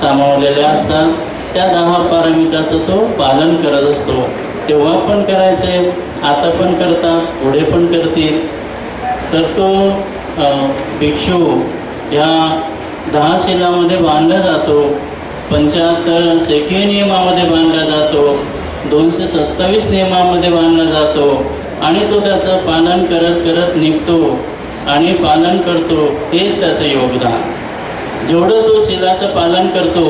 सामावलेल्या असतात. त्या दहा पारमिताचं तो पालन करत असतो. तेव्हा पण करायचे आता पण करतात पुढे पण करतील. तर तो भिक्षू ह्या दहा शिलामध्ये बांधला जातो. पंच्याहत्तर सेकीय नियमामध्ये बांधला जातो. दोनशे सत्तावीस नियमामध्ये बांधला जातो. आणि तो त्याचं पालन करत करत निघतो. आणि पालन करतो तेच त्याचं योगदान. जेवढं तो शिलाचं पालन करतो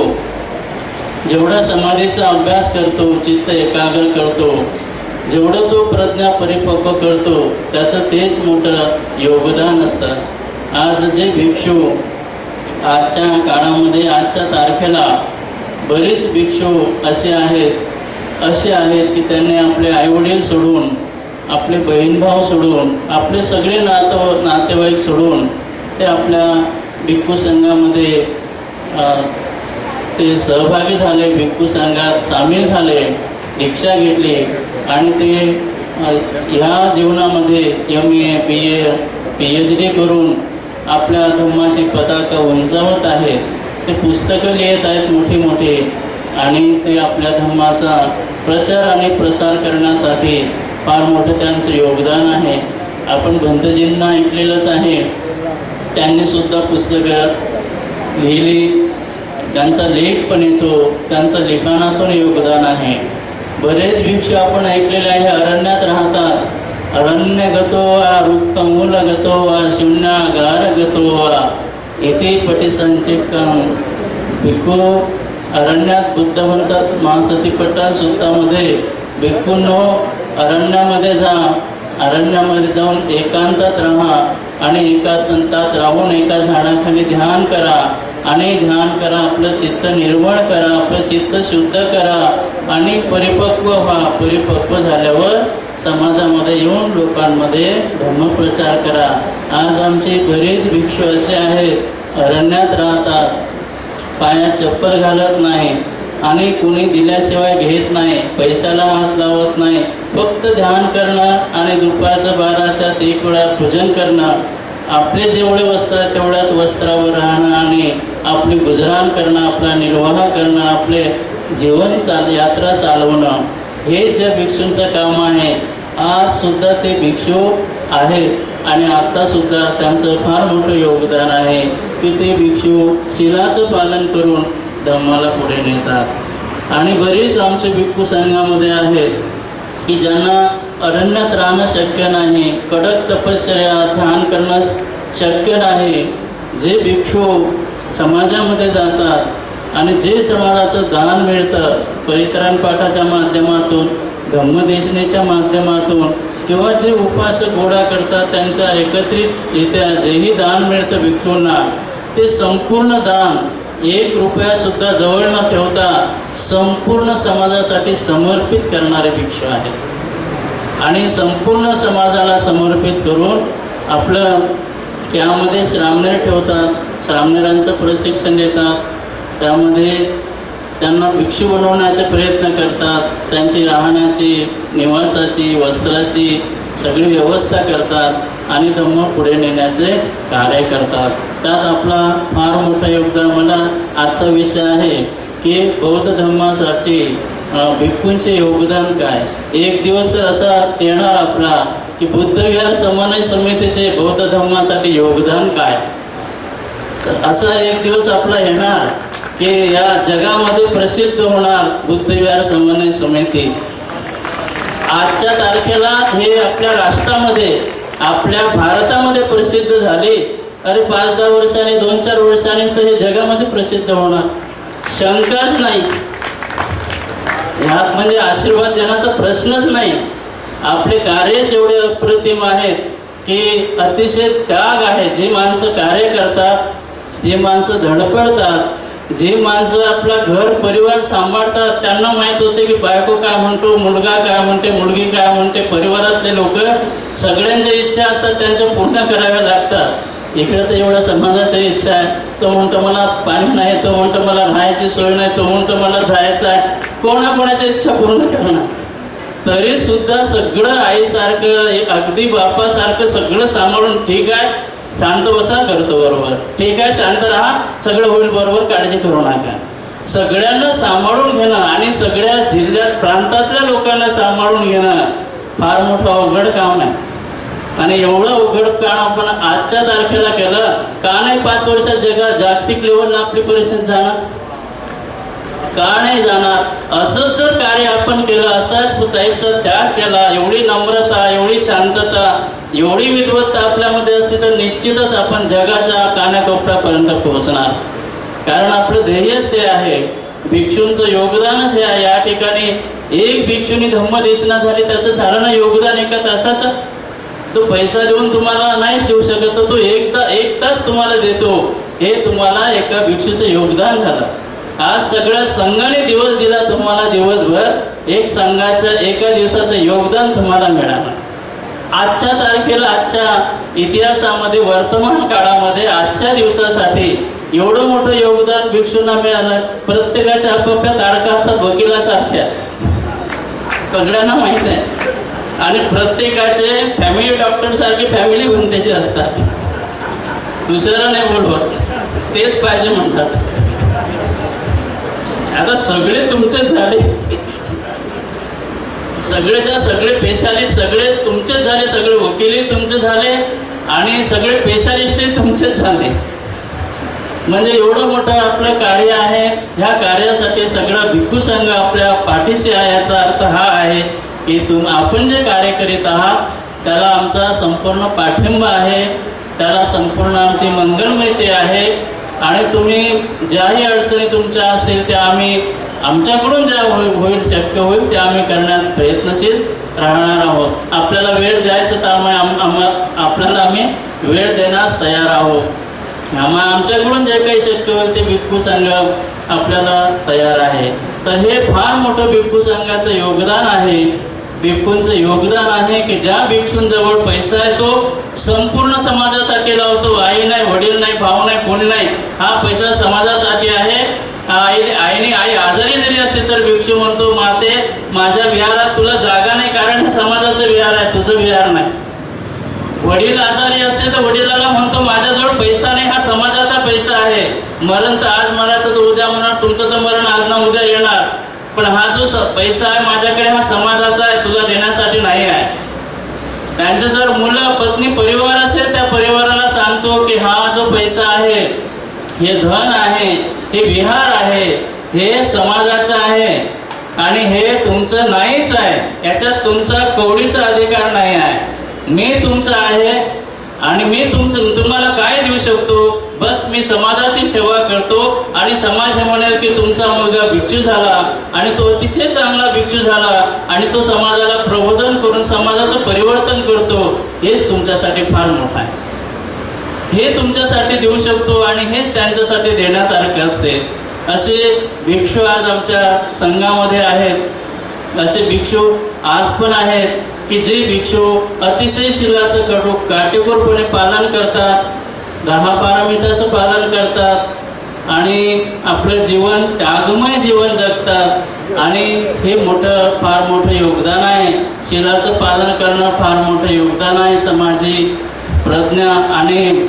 जेवढा समाधीचा अभ्यास करतो चित्त एकाग्र करतो जेवढं तो प्रज्ञा परिपक्व करतो त्याचं तेच मोठं योगदान असतं. आज जे भिक्षू आजच्या काळामध्ये आजच्या तारखेला बरेच भिक्षू असे आहेत असे आहेत की त्यांनी आपले आईवडील सोडून आपले बहीणभाव सोडून आपले सगळे नातव नातेवाईक सोडून ते आपल्या भिक्खू संघामध्ये ते सहभागी झाले भिक्खू संघात सामील झाले दीक्षा घेतली आणि ते ह्या जीवनामध्ये M A B A P H D करून आपल्या धर्माची पताका उंचावत आहेत. ते पुस्तकं लिहित आहेत मोठी मोठी आणि ते आपल्या धर्माचा प्रचार आणि प्रसार करण्यासाठी फार मोठं त्यांचं योगदान आहे. आपण भंतजींना ऐकलेलंच आहे. त्यांनी सुद्धा पुस्तकं लिहिली. त्यांचा लेख पण येतो. त्यांचं लिखाणातून योगदान आहे. बरेच भिक्षू आपण ऐकलेले आहे अरण्यात राहतात. अरण्य गतो वा रुक्क मूल गतो वा शून्यागार गतो वा. इथे पटी संचिकम भिक्खू अरण्यात बुद्ध म्हणतात महासतीपट्टा सुत्तामध्ये भिक्खूंनो अरण्यामध्ये जा. अरण्यामध्ये जाऊन एकांतात राहा. आणि एका तंतात राहून एका झाडाखाली ध्यान करा आणि ध्यान करा आपलं चित्त निर्मळ करा आपलं चित्त शुद्ध करा आणि परिपक्व व्हा. परिपक्व झाल्यावर समाजामध्ये येऊन लोकांमध्ये धर्मप्रचार करा. आज आमचे बरेच भिक्षू असे आहेत. अरण्यात राहतात. पायात चप्पल घालत नाही. आणि कुणी दिल्याशिवाय घेत नाही पैशाला हात लावत नाही फक्त ध्यान करणं आणि दुपारचं बाराच्या एक वेळा पूजन करणं आपले जेवढे वस्त्र तेवढ्याच वस्त्रावर राहणं आणि आपली गुजराण करणं आपला निर्वाह करणं आपले जीवन चाल यात्रा चालवणं हे ज्या भिक्षूंचं काम आहे आज सुद्धा ते भिक्षू आहेत आणि आत्तासुद्धा त्यांचं फार मोठं योगदान आहे की ते भिक्षू शिलाचं पालन करून धम्माला पुढे नेतात. आणि बरीच आमचे भिक्खू संघामध्ये आहेत की ज्यांना अरण्यात राहणं शक्य नाही कडक तपश्चर्या ध्यान करणं शक्य नाही. जे भिक्षू समाजामध्ये जातात आणि जे समाजाचं दान मिळतं परित्राण पाठाच्या माध्यमातून धम्मदेशनेच्या माध्यमातून किंवा जे उपासक गोळा करतात त्यांच्या एकत्रितरित्या जेही दान मिळतं भिक्षूंना ते संपूर्ण दान एक रुपयासुद्धा जवळ न ठेवता संपूर्ण समाजासाठी समर्पित करणारे भिक्षू आहेत आणि संपूर्ण समाजाला समर्पित करून आपलं त्यामध्ये श्रामनेर ठेवतात श्रामनेरांचं प्रशिक्षण देतात त्यामध्ये त्यांना भिक्षू बनवण्याचे प्रयत्न करतात त्यांची राहण्याची निवासाची वस्त्राची सगळी व्यवस्था करतात. आणि धम्म पुढे नेण्याचे कार्य करतात. त्यात आपला फार मोठं योगदान मला आजचा विषय आहे की बौद्ध धर्मासाठी भिक्खूंचे योगदान काय? एक दिवस तर असा येणार आपला की बुद्धविहार समन्वय समितीचे बौद्ध धर्मासाठी योगदान काय? असा एक दिवस आपला येणार की या जगामध्ये प्रसिद्ध होणार बुद्धविहार समन्वय समिती. आजच्या तारखेला हे आपल्या राष्ट्रामध्ये आपल्या भारतामध्ये प्रसिद्ध झाले. अरे पाच दहा वर्षांनी दोन चार वर्षांनी तर हे जगामध्ये प्रसिद्ध होणार. शंकाच नाही. ह्यात म्हणजे आशीर्वाद देण्याचा प्रश्नच नाही. आपले कार्यच एवढे अप्रतिम आहेत की अतिशय त्याग आहे. जी माणसं कार्य करतात जी माणसं धडपडतात जे माणसं आपला घर परिवार सांभाळतात त्यांना माहीत होते की बायको काय म्हणतो मुलगा काय म्हणते मुलगी काय म्हणते परिवारातले लोक सगळ्यांच्या इच्छा असतात त्यांच्या पूर्ण कराव्या लागतात. इकडे तर एवढ्या समाजाच्या इच्छा आहे तो म्हणतो मला पाणी नाही तो म्हणतो मला राहायची सोय नाही तो म्हणतो मला जायचं आहे. कोणाकोणाच्या इच्छा पूर्ण करणार? तरी सुद्धा सगळं आईसारखं एक अगदी बापासारखं सगळं सांभाळून ठीक आहे. शांत बसा करतो बरोबर. ठीक आहे शांत राहा सगळं होईल बरोबर काळजी करू नका. सगळ्यांना सांभाळून घेणं आणि सगळ्या जिल्ह्यात प्रांतातल्या लोकांना सांभाळून घेणं फार मोठं अवघड काम आहे. आणि एवढं अवघड काम आपण आजच्या तारखेला केलं का नाही पाच वर्षात जगात जागतिक लेवलला आपली परिस्थिती जाणार? का नाही जाणार? असंच जर कार्य आपण केलं असाच टाईपचा त्याग केला एवढी नम्रता एवढी शांतता एवढी विद्वत्ता आपल्यामध्ये असली तर निश्चितच आपण जगाच्या कानाकोपऱ्यापर्यंत पोहोचणार. कारण आपलं ध्येयच ते आहे. भिक्षूंचं योगदानच हे आहे. या ठिकाणी एक भिक्षुनी धम्मदेशना झाली त्याचं झालं योगदान एका तासाचं. तो पैसा देऊन तुम्हाला नाहीच देऊ शकत तर तो एकदा एक तास तुम्हाला देतो. हे तुम्हाला एका भिक्षूचं योगदान झालं. आज सगळ्या संघाने दिवस दिला तुम्हाला दिवसभर एक संघाचं एका दिवसाचं योगदान तुम्हाला मिळालं. आजच्या तारखेला आजच्या इतिहासामध्ये वर्तमान काळामध्ये आजच्या दिवसासाठी एवढं मोठं योगदान भिक्षूंना मिळालं. प्रत्येकाच्या आपापल्या तारखा असतात वकिलासारख्या. सगळ्यांना माहीत आहे. आणि प्रत्येकाचे फॅमिली डॉक्टर सारखे फॅमिली पण असतात. दुसऱ्याला नाही बोलवत. तेच पाहिजे म्हणतात. आता सगळे तुमचे झाले. सगळेच्या सगळे पेशालिस्ट सगळे तुमचेच झाले सगळे वकीलही तुमचे झाले आणि सगळे पेशालिस्टही तुमचेच झाले. म्हणजे एवढं मोठं आपलं कार्य आहे. ह्या कार्यासाठी सगळा भिक्खू संघ आपल्या पाठीशी आहे याचा अर्थ हा आहे की तुम आपण जे कार्य करीत आहात त्याला आमचा संपूर्ण पाठिंबा आहे. त्याला संपूर्ण आमची मंगलमयती आहे. आणि तुम्ही ज्याही अडचणी तुमच्या असतील त्या आम्ही आमच्याकडून ज्या हो-, होईल शक्य होईल ते आम्ही करण्यात प्रयत्नशील राहणार आहोत. आपल्याला वेळ द्यायचं तर आम्ही आपल्याला आम्ही वेळ देण्यास तयार आहोत. आम्हा आमच्याकडून जे काही शक्य होईल ते भिक्खू संघ आपल्याला तयार आहे. तर हे फार मोठं भिक्खू संघाचं योगदान आहे. भिक्खूंचं योगदान आहे की ज्या भिक्षूंजवळ पैसा आहे तो संपूर्ण समाजासाठी लावतो. आई नाही वडील नाही भाऊ नाही कोणी नाही. हा पैसा समाजासाठी आहे. आई आईने आई आजारी जरी असते तर भिक्षू म्हणतो माते माझ्या विहारात तुला जागा नाही कारण हे समाजाचं विहार आहे तुझं विहार नाही. वडील आजारी असते तर वडिलाला म्हणतो माझ्याजवळ पैसा नाही हा समाजाचा पैसा आहे. मरण तर आज मरायचं तर उद्या म्हणणार तुमचं तर मरण आज ना उद्या येणार. पण हा जो स- पैसा आहे माझ्याकडे हा समाजाचा आहे तुला देण्यासाठी नाही आहे. त्यांचं जर मुलं पत्नी परिवार असेल त्या परिवाराला सांगतो की हा जो पैसा आहे हे धन आहे हे विहार आहे हे समाजाचं आहे आणि हे तुमचं नाहीच आहे. याच्यात तुमचा कवडीचा अधिकार नाही आहे. मी तुमचा आहे आणि मी तुमचं तुम्हाला काय देऊ शकतो? बस मी समाजाची सेवा करतो आणि समाज हे म्हणेल की तुमचा मुलगा भिक्षू झाला आणि तो अतिशय चांगला भिक्षू झाला आणि तो समाजाला प्रबोधन करून समाजाचं परिवर्तन करतो. हेच तुमच्यासाठी फार मोठं आहे. हे तुमच्यासाठी देऊ शकतो आणि हेच त्यांच्यासाठी देण्यासारखे असते. असे भिक्षू आज आमच्या संघामध्ये आहेत. असे भिक्षू आज पण आहेत की जे भिक्षू अतिशय शिलाचं कडू काटेकोरपणे पालन करतात. दहा पालन करतात. आणि आपलं जीवन त्यागमय जीवन जगतात. आणि हे मोठं फार मोठं योगदान आहे. शिलाचं पालन करणं फार मोठं योगदान आहे. समाजी प्रज्ञा आणि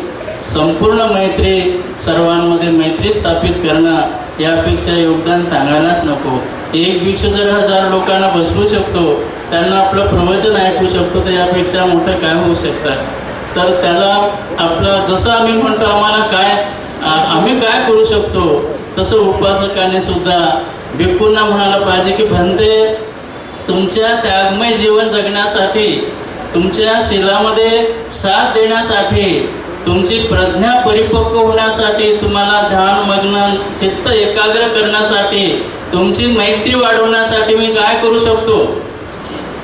संपूर्ण मैत्री सर्वांमध्ये मैत्री स्थापित करणं यापेक्षा योगदान सांगायलाच नको. एक भिक्षू जर हजार लोकांना बसवू शकतो त्यांना आपलं प्रवचन ऐकू शकतो तर यापेक्षा मोठं काय होऊ शकतं? तर त्याला आपलं जसं आम्ही म्हणतो आम्हाला काय आम्ही काय करू शकतो तसं उपासकाने सुद्धा भिक्कूंना म्हणायला पाहिजे की भंते तुमच्या त्यागमय जीवन जगण्यासाठी तुमच्या शिलामध्ये साथ देण्यासाठी तुमची प्रज्ञा परिपक्व होण्यासाठी तुम्हाला ध्यान मग्न चित्त एकाग्र करण्यासाठी तुमची मैत्री वाढवण्यासाठी मी काय करू शकतो?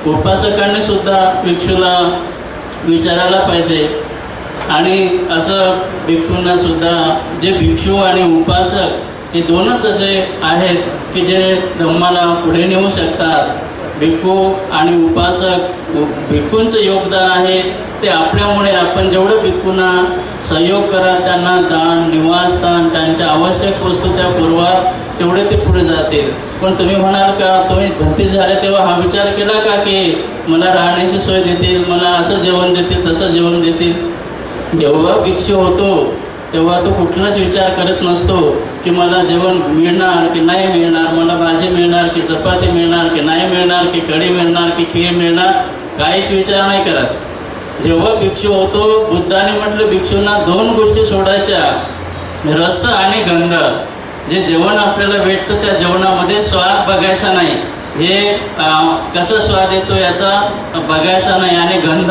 उपासकांनी सुद्धा भिक्षूला विचारायला पाहिजे. आणि असं भिक्षूंना सुद्धा जे भिक्षू आणि उपासक हे दोनच असे आहेत की जे धम्माला पुढे नेऊ शकतात. भिक्खू आणि उपासक भिक्खूंचं योगदान आहे. ते आपल्यामुळे आपण जेवढं भिक्खूंना सहयोग करा त्यांना दान निवासस्थान त्यांच्या आवश्यक वस्तू त्या पुरवा तेवढे ते पुढे जातील. पण तुम्ही म्हणाल का तुम्ही भरती झाले तेव्हा हा विचार केला का की मला राहण्याची सोय देतील मला असं जेवण देतील तसं जेवण देतील? जेव्हा भिक्षू होतो तेव्हा तो कुठलाच विचार करत नसतो की मला जेवण मिळणार की नाही मिळणार मला भाजी मिळणार की चपाती मिळणार की नाही मिळणार की कढी मिळणार की खीर मिळणार काहीच विचार नाही करत. जेव्हा भिक्षू होतो बुद्धाने म्हटलं भिक्षूंना दोन गोष्टी सोडायच्या रस आणि गंध. जे जेवण आपल्याला भेटतं त्या जेवणामध्ये स्वाद बघायचा नाही. हे कसं स्वाद येतो याचा बघायचा नाही आणि गंध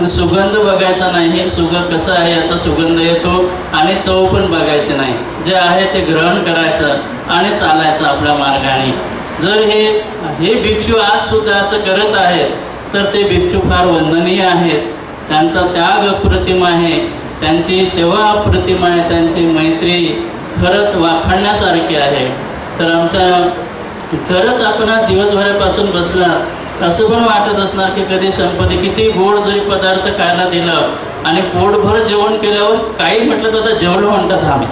सुगंध बघायचा नाही सुगंध कसं आहे याचा सुगंध येतो आणि चव पण बघायची नाही. जे आहे ते ग्रहण करायचं आणि चालायचं आपल्या मार्गाने. जर हे हे भिक्षू आज सुद्धा असं करत आहेत तर ते भिक्षू फार वंदनीय आहेत. त्यांचा त्याग अप्रतिम आहे. त्यांची सेवा अप्रतिम आहे. त्यांची मैत्री खरंच वाखाणण्यासारखी आहे. तर आमच्या खरंच आपण दिवसभरापासून बसला असं पण वाटत असणार की कधी संपत्ती किती गोड जरी पदार्थ खायला दिलं आणि पोटभर जेवण केल्यावर काही म्हटलं तर आता जेवण म्हणतात आम्ही.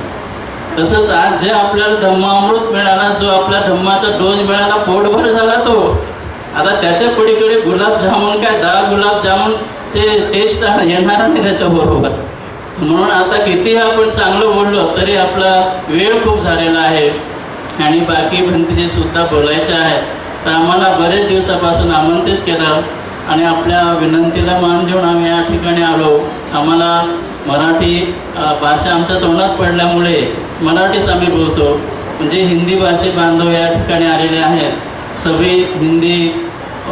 तसंच आज जे आपल्याला धम्मामृत मिळाला जो आपल्या धम्माचा डोस मिळाला पोटभर झाला तो. आता त्याच्या पलीकडे गुलाबजामुन काय दहा गुलाबजामुन ते टेस्ट येणार नाही त्याच्याबरोबर. म्हणून आता कितीही आपण चांगलं बोललो तरी आपला वेळ खूप झालेला आहे. आणि बाकी भंतीचे सुद्धा बोलायचे आहे तर आम्हाला बरेच दिवसापासून आमंत्रित केलं आणि आपल्या विनंतीला मान देऊन आम्ही या ठिकाणी आलो. आम्हाला मराठी भाषा आमच्या तोंडात पडल्यामुळे मराठीच आम्ही बोलतो. म्हणजे हिंदी भाषी बांधव या ठिकाणी आलेले आहेत. सभी हिंदी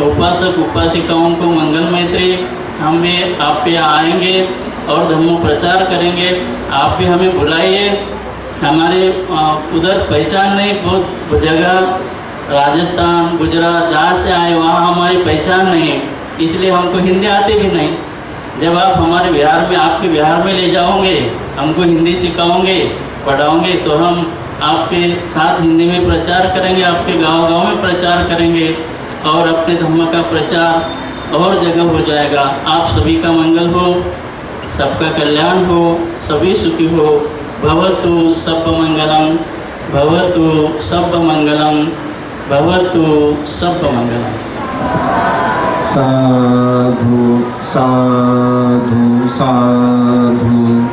उपासक उपासिकाओं को मंगल मैत्री हम भी आप पे आएंगे और धम्म प्रचार करेंगे आप भी हमें बुलाइए। हमारे उधर पहचान नहीं बहुत जगह राजस्थान, गुजरात, जहाँ से आए, वहाँ हमारी पहचान नहीं है। इसलिए हमको हिंदी आती भी नहीं। जब आप हमारे बिहार में, आपके बिहार में ले जाओगे, हमको हिंदी सिखाओगे, पढ़ाओगे तो हम आपके साथ हिंदी में प्रचार करेंगे, आपके गाँव गाँव में प्रचार करेंगे, और अपने धर्म का प्रचार और जगह हो जाएगा। आप सभी का मंगल हो, सबका कल्याण हो, सभी सुखी हो। भवतु सब मंगलम भवतु सब मंगलम bawa tu sampah mangga. Sadhu, sadhu, sadhu.